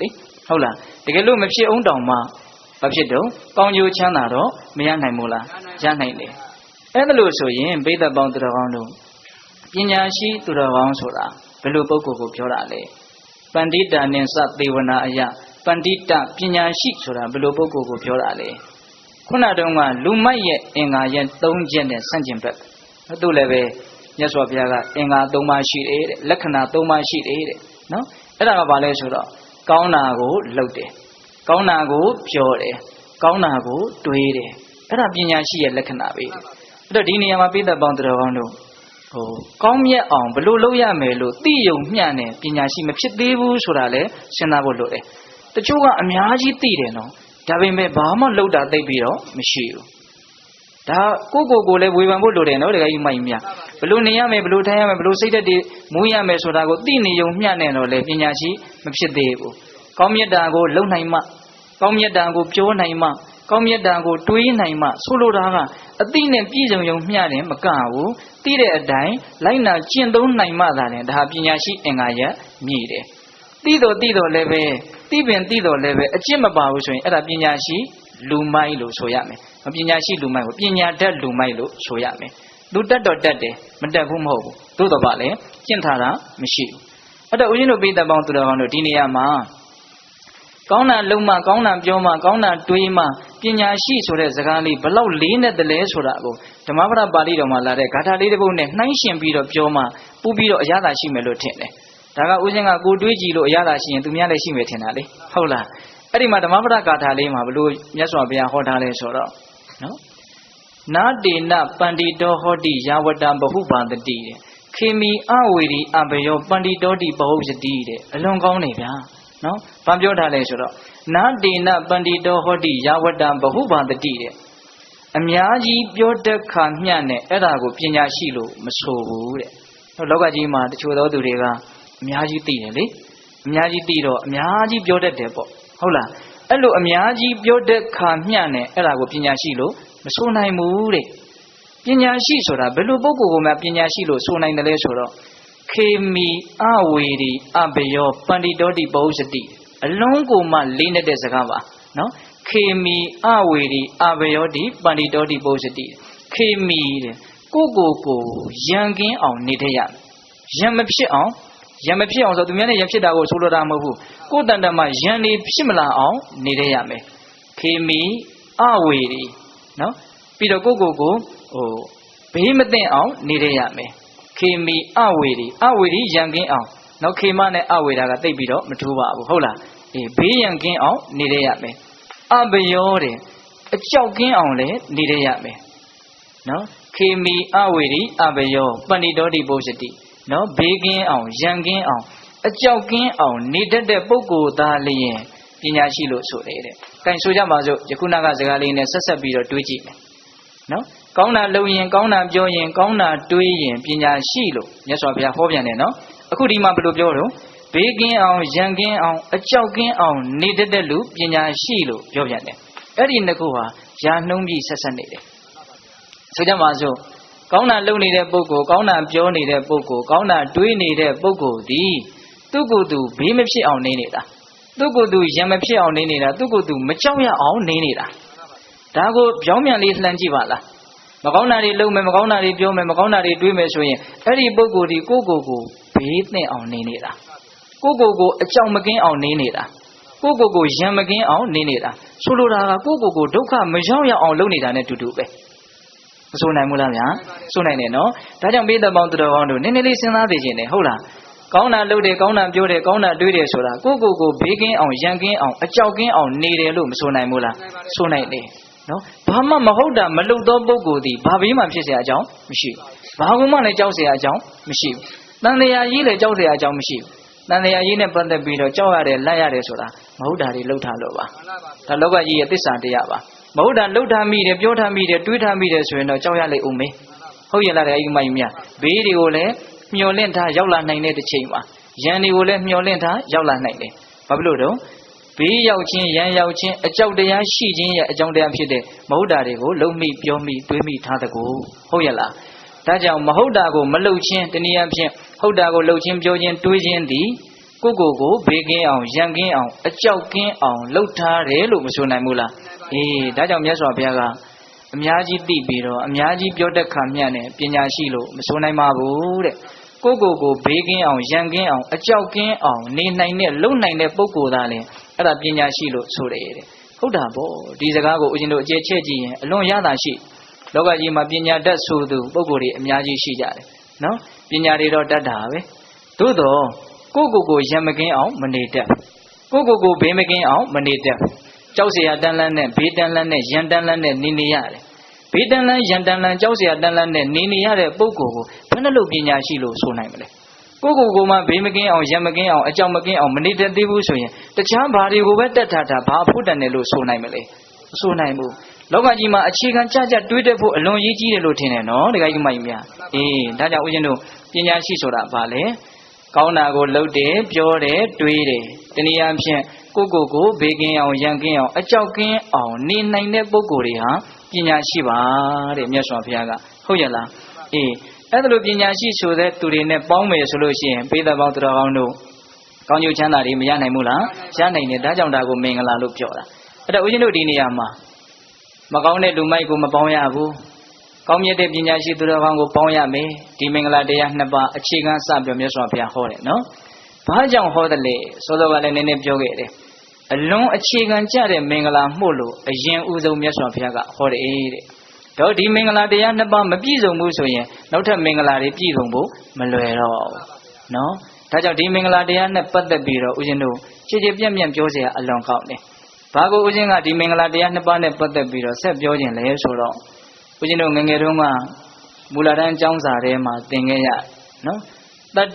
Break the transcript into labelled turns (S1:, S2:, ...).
S1: လေဟုတ်လားတကယ်လို့မဖြစ်အောင်တောင်မှဘာဖြစ်တော့ကောင်းကျိုးချမ်းသာတော့မရနိုင်ဘူးလားရနိုင်တယ်အဲ့ဒါလို့ဆိုရင်ဘိသက်ပေါင်းသူတော်ကောင်းတို့ပညာရှိသူတော်ကောင်းဆိုတာဘယ်လိုပုဂ္ဂိုလ်ကိုပြောတာလဲပန္တိတာနိသသေဝနာအယပန္တိတပညာရှိဆိုတာဘယ်လိုပုဂ္ဂိုလ်ကိုပြောတာလဲခုနတုန်းကလူမိုက်ရဲ့အင်္ဂါရဲ့၃ချက်နဲ့ဆန့်ကျင်ဘက်သူလည်းပဲမြတ်စွာဘုရားကအင်္ဂါ၃ပါးရှိတယ်တဲ့လက္ခဏာ၃ပါးရှိတယ်တဲ့နော်အဲ့ဒါကဘာလဲဆိုတော့ ကောင်းတာကိုလှုပ်တယ်ကောင်းတာကိုပြောတယ်ကောင်းတာကိုတွေးတယ်အဲ့ဒါပညာရှိရဲ့လက္ခဏာပဲအဲ့တော့ဒီနေရာမှာပိဿပေါင်းတော်ကောင်းတို့ဟိုကောင်းမြတ်အောင်ဘယ်လိုလုပ်ရမယ်လို့သိယုံမျှနဲ့ပညာရှိမဖြစ်သေးဘူးဆိုတာလည်းစဉ်းစားဖို့လိုတယ်တချို့ကအများကြီးသိတယ်နော်ဒါပေမဲ့ဘာမှလှုပ်တာသိပြီးတော့မရှိဘူး ဒါကိုကိုကိုလည်းဝေဖန်ဖို့လိုတယ်နော်တကယ်ကြီးမိုက်မြဘလို့နေရမယ်ဘလို့ထိုင်ရမယ်ဘလို့စိတ်သက်တွေမူးရမယ်ဆိုတာကိုသိနေုံမျှနဲ့တော့လေပညာရှိမဖြစ်သေးဘူးကောင်းမြတ်တာကိုလုံနိုင်မှကောင်းမြတ်တာကိုပြောနိုင်မှကောင်းမြတ်တာကိုတွေးနိုင်မှဆိုလိုတာကအသိနဲ့ပြည့်စုံုံမျှတယ်မကဘူးသိတဲ့အတိုင်းလိုက်နာကျင့်သုံးနိုင်မှသာတယ်ဒါဟာပညာရှိအင်္ဂါရက်မြည်တယ်သိတော့သိတော့လည်းပဲသိပင်သိတော့လည်းပဲအကျင့်မပါဘူးဆိုရင်အဲ့ဒါပညာရှိ လူမိုက်လို့ဆိုရမယ်ပညာရှိလူမိုက်ကိုပညာတတ်လူမိုက်လို့ဆိုရမယ်လူတတ်တော့တတ်တယ်မတတ်ဘူးမဟုတ်ဘူးသို့တော့ပါလေကျင့်ထားတာမရှိဘူးအဲ့တော့ဦးဇင်းတို့ပိဋကပေါင်းသူတော်ကောင်းတို့ဒီနေရာမှာကောင်းတာလုံးမကောင်းတာပြောမှကောင်းတာတွေးမှပညာရှိဆိုတဲ့စကားလေးဘလောက်လေးနဲ့တလဲဆိုတာကိုဓမ္မပဒပါဠိတော်မှာလာတဲ့ဂါထာလေးတစ်ပုဒ်နဲ့နှိုင်းရှင်ပြီးတော့ပြောမှပူပြီးတော့အရသာရှိမယ်လို့ထင်တယ်ဒါကဦးဇင်းကကိုတွေးကြည့်လို့အရသာရှိရင်သူများလည်းရှိမယ်ထင်တာလေဟုတ်လား အဲ့ဒီမှာဓမ္မပဒဂါထာလေးမှာဘလို့မြတ်စွာဘုရားဟောထားလဲဆိုတော့နော်နာတေနပန္တိတောဟောတိယာဝတံဘဟုပါတတိတဲ့ခေမီအဝေရီအဘယောပန္တိတောတိဘဟုစတိတဲ့အလွန်ကောင်းနေဗျာနော်ဘာပြောထားလဲဆိုတော့နာတေနပန္တိတောဟောတိယာဝတံဘဟုပါတတိတဲ့အများကြီးပြောတဲ့ခါမျှနဲ့အဲ့ဒါကိုပညာရှိလို့မဆိုဘူးတဲ့လောကကြီးမှာတချို့သောသူတွေကအများကြီးသိတယ်လေအများကြီးသိတော့အများကြီးပြောတတ်တယ်ပေါ့ ဟုတ်လားအဲ့လိုအများကြီးပြောတဲ့ခါမျှနဲ့အဲ့ဒါကိုပညာရှိလို့မဆိုနိုင်ဘူးတဲ့ပညာရှိဆိုတာဘယ်လိုပုဂ္ဂိုလ်ကမှပညာရှိလို့ဆိုနိုင်တယ်လဲဆိုတော့ခေမီအဝေရီအဘယောပန္တိတောတိဘောဇတိအလုံးကိုမှလေးနေတဲ့စကားပါနော်ခေမီအဝေရီအဘယောတိပန္တိတောတိဘောဇတိခေမီတဲ့ကိုကိုကိုရံကင်းအောင်နေတတ်ရရံမဖြစ်အောင် ရံမဖြစ်အောင်ဆိုသူများနဲ့ရံဖြစ်တာကိုဆိုလိုတာမဟုတ်ဘူးကိုယ်တန်တမှာရံနေဖြစ်မလာအောင်နေတတ်ရမယ်ခေမီအဝေရီနော်ပြီးတော့ကိုကိုကိုဟိုဘေးမသိအောင်နေတတ်ရမယ်ခေမီအဝေရီအဝေရီရံကင်းအောင်နောက်ခေမနဲ့အဝေတာကတိတ်ပြီးတော့မထူးပါဘူးဟုတ်လားအေးဘေးရန်ကင်းအောင်နေရရမယ်အဘယောတဲ့အကြောက်ကင်းအောင်လည်းနေရရမယ်နော်ခေမီအဝေရီအဘယောပဏိတောတိပုစတိ နော်ဘေးကင်းအောင်ရန်ကင်းအောင် အကြောက်ကင်းအောင်နေတတ်တဲ့ပုဂ္ဂိုလ်သားလျင်ပညာရှိလို့ဆိုတယ်တဲ့။ကင်ဆိုကြပါစို့ယခုနကစကားလေးနဲ့ဆက်ဆက်ပြီးတော့တွေးကြည့်မယ်။နော်ကောင်းတာလုပ်ရင်ကောင်းတာပြောရင်ကောင်းတာတွေးရင်ပညာရှိလို့မြတ်စွာဘုရားဟောပြန်တယ်နော်အခုဒီမှာဘယ်လိုပြောတော့ဘေးကင်းအောင်ရန်ကင်းအောင်အကြောက်ကင်းအောင်နေတတ်တဲ့လူပညာရှိလို့ပြောပြန်တယ်အဲ့ဒီနှစ်ခုဟာယာနှုံးပြီးဆက်ဆက်နေတယ်ဆိုကြပါစို့ ကောင်းတာလုပ်နေတဲ့ပုဂ္ဂိုလ်ကောင်းတာပြောနေတဲ့ပုဂ္ဂိုလ်ကောင်းတာတွေးနေတဲ့ပုဂ္ဂိုလ်ဒီသူ့ကိုယ်သူဘေးမဖြစ်အောင်နေနေတာသူ့ကိုယ်သူရံမဖြစ်အောင်နေနေတာသူ့ကိုယ်သူမကြောက်ရအောင်နေနေတာဒါကိုပြောင်းပြန်လေးလှမ်းကြည့်ပါလားမကောင်းတာတွေလုပ်မယ်မကောင်းတာတွေပြောမယ်မကောင်းတာတွေတွေးမယ်ဆိုရင်အဲ့ဒီပုဂ္ဂိုလ်ဒီကိုယ့်ကိုယ်ကိုဘေးသင့်အောင်နေနေတာကိုယ့်ကိုယ်ကိုအကြောက်မကင်းအောင်နေနေတာကိုယ့်ကိုယ်ကိုရံမကင်းအောင်နေနေတာဆိုလိုတာကကိုယ့်ကိုယ်ကိုဒုက္ခမရောက်ရအောင်လုပ်နေတာနဲ့တူတူပဲ မဆိုနိုင်ဘူးလားဗျာဆိုနိုင်တယ်နော်ဒါကြောင့်ပိဿပေါင်းသူတော်ကောင်းတို့နည်းနည်းလေးစဉ်းစားသိခြင်းနဲ့ဟုတ်လားကောင်းတာလုပ်တယ်ကောင်းတာပြောတယ်ကောင်းတာတွေးတယ်ဆိုတာကိုယ့်ကိုယ်ကိုဘေးကင်းအောင်ရန်ကင်းအောင်အကြောက်ကင်းအောင်နေတယ်လို့မဆိုနိုင်ဘူးလားဆိုနိုင်တယ်နော်ဘာမှမဟုတ်တာမလုပ်သောပုဂ္ဂိုလ်သည်ဘာဘေးမှဖြစ်เสียအကြောင်းမရှိဘူးဘာကူမှလည်းကြောက်เสียအကြောင်းမရှိဘူးတန်တရားကြီးလည်းကြောက်เสียအကြောင်းမရှိဘူးတန်တရားကြီးနဲ့ပတ်သက်ပြီးတော့ကြောက်ရတယ်လက်ရတယ်ဆိုတာမဟုတ်တာတွေလှုပ်ထားလို့ပါဒါလောကကြီးရဲ့သစ္စာတရားပါ မဟုတ်တာလှုပ်ထားမိတယ်ပြောထားမိတယ်တွေးထားမိတယ်ဆိုရင်တော့ကြောက်ရလိမ့်ဦးမေးဟုတ်ရဲ့လားတဲ့အဲ့ဒီမိုင်းမြဘေးတွေကိုလည်းမျောလင့်ထားရောက်လာနိုင်တဲ့တစ်ချိန်မှာရန်တွေကိုလည်းမျောလင့်ထားရောက်လာနိုင်တယ်ဘာဖြစ်လို့တော့ဘေးရောက်ခြင်းရန်ရောက်ခြင်းအကြောက်တရားရှိခြင်းရဲ့အကြောင်းတရားဖြစ်တဲ့မဟုတ်တာတွေကိုလုံမိပြောမိတွေးမိထားတဲ့ကိုဟုတ်ရဲ့လားဒါကြောင့်မဟုတ်တာကိုမလှုပ်ခြင်းတနည်းအားဖြင့်ဟုတ်တာကိုလှုပ်ခြင်းပြောခြင်းတွေးခြင်းသည် ကိုကိုကိုဘေးကင်းအောင်ရန်ကင်းအောင် အကြောက်ကင်းအောင်လှုပ်ထားတယ်လို့မဆိုနိုင်ဘူးလားအေးဒါကြောင့်မြတ်စွာဘုရားကအများကြီးသိပြီးတော့အများကြီးပြောတတ်ခါမြတ်နဲ့ပညာရှိလို့မဆိုနိုင်ပါဘူးတဲ့ကိုကိုကိုဘေးကင်းအောင်ရန်ကင်းအောင်အကြောက်ကင်းအောင်နေနိုင်တဲ့လုံနိုင်တဲ့ပုဂ္ဂိုလ်သားလည်းအဲ့ဒါပညာရှိလို့ဆိုတယ်တဲ့ဟုတ်တာပေါ့ဒီစကားကိုဦးဇင်းတို့အကျယ်ချဲ့ကြည့်ရင်အလွန်ရတာရှိလောကကြီးမှာပညာတတ်ဆိုသူပုဂ္ဂိုလ်တွေအများကြီးရှိကြတယ်နော်ပညာတွေတော့တတ်တာပဲသို့တော့ ကိုကိုကိုရံမကင်းအောင်မနေတတ်ကိုကိုကိုဘေးမကင်းအောင်မနေတတ်ကြောက်เสียတန်းလန်းနဲ့ဘေးတန်းလန်းနဲ့ရန်တန်းလန်းနဲ့နေနေရတယ်ဘေးတန်းလန်းရန်တန်းလန်းကြောက်เสียတန်းလန်းနဲ့နေနေရတဲ့ပုဂ္ဂိုလ်ကိုဘယ်နှလို့ပညာရှိလို့ဆိုနိုင်မလဲကိုကိုကိုမှဘေးမကင်းအောင်ရံမကင်းအောင်အကြောက်မကင်းအောင်မနေတတ်သေးဘူးဆိုရင်တခြားဘာတွေကိုပဲတက်ထားတာဘာဖို့တန်တယ်လို့ဆိုနိုင်မလဲမဆိုနိုင်ဘူးလောကကြီးမှာအခြေခံကြကြတွေးတတ်ဖို့အလွန်ရေးကြီးတယ်လို့ထင်တယ်နော်တခါကြီးမကြီးများအေးဒါကြောင့်ဦးဇင်းတို့ပညာရှိဆိုတာဘာလဲ ကောင်းတာကိုလှုပ်တယ်ပြောတယ်တွေးတယ်တနည်းအားဖြင့်ကိုကိုကိုဘေးကင်းအောင်ရန်ကင်းအောင်အကြောက်ကင်းအောင်နေနိုင်တဲ့ပုဂ္ဂိုလ်တွေဟာပညာရှိပါတဲ့မြတ်စွာဘုရားကဟုတ်ရဲ့လားအေးအဲ့ဒါလိုပညာရှိဆိုတဲ့သူတွေနဲ့ပေါင်းမယ်ဆိုလို့ရှိရင်ပိဿပေါင်းတော်ကောင်းတို့ကောင်းကျိုးချမ်းသာတွေမရနိုင်ဘူးလားရနိုင်တယ်ဒါကြောင့်ဒါကိုမင်္ဂလာလို့ပြောတာအဲ့တော့ဦးဇင်းတို့ဒီနေရာမှာမကောင်းတဲ့လူမိုက်ကိုမပေါင်းရဘူး ကောင်းမြတ်တဲ့ပညာရှိသူတော်ကောင်းကိုပေါင်းရမယ်ဒီမင်္ဂလာတရားနှစ်ပါးအခြေခံစပြောမြတ်စွာဘုရားဟောတယ်နော်ဘာကြောင့်ဟောတယ်လဲစောစောကလည်းနည်းနည်းပြောခဲ့တယ်အလွန်အခြေခံကြတဲ့မင်္ဂလာမှုလို့အရင်ဥဆုံးမြတ်စွာဘုရားကဟောတယ်တဲ့တော့ဒီမင်္ဂလာတရားနှစ်ပါးမပြည့်စုံဘူးဆိုရင်နောက်ထပ်မင်္ဂလာတွေပြည့်စုံဖို့မလွယ်တော့ဘူးနော်ဒါကြောင့်ဒီမင်္ဂလာတရားနဲ့ပတ်သက်ပြီးတော့ဦးဇင်းတို့ခြေခြေပြန့်ပြန့်ပြောเสียအလွန်ကောင်းတယ်ဘာကိုဦးဇင်းကဒီမင်္ဂလာတရားနှစ်ပါးနဲ့ပတ်သက်ပြီးတော့ဆက်ပြောခြင်းလဲဆိုတော့ ဦးဇင်းတို့ငယ်ငယ်တုန်းကမူလာတန်းကျောင်းစာထဲမှာသင်ခဲ့ရနော်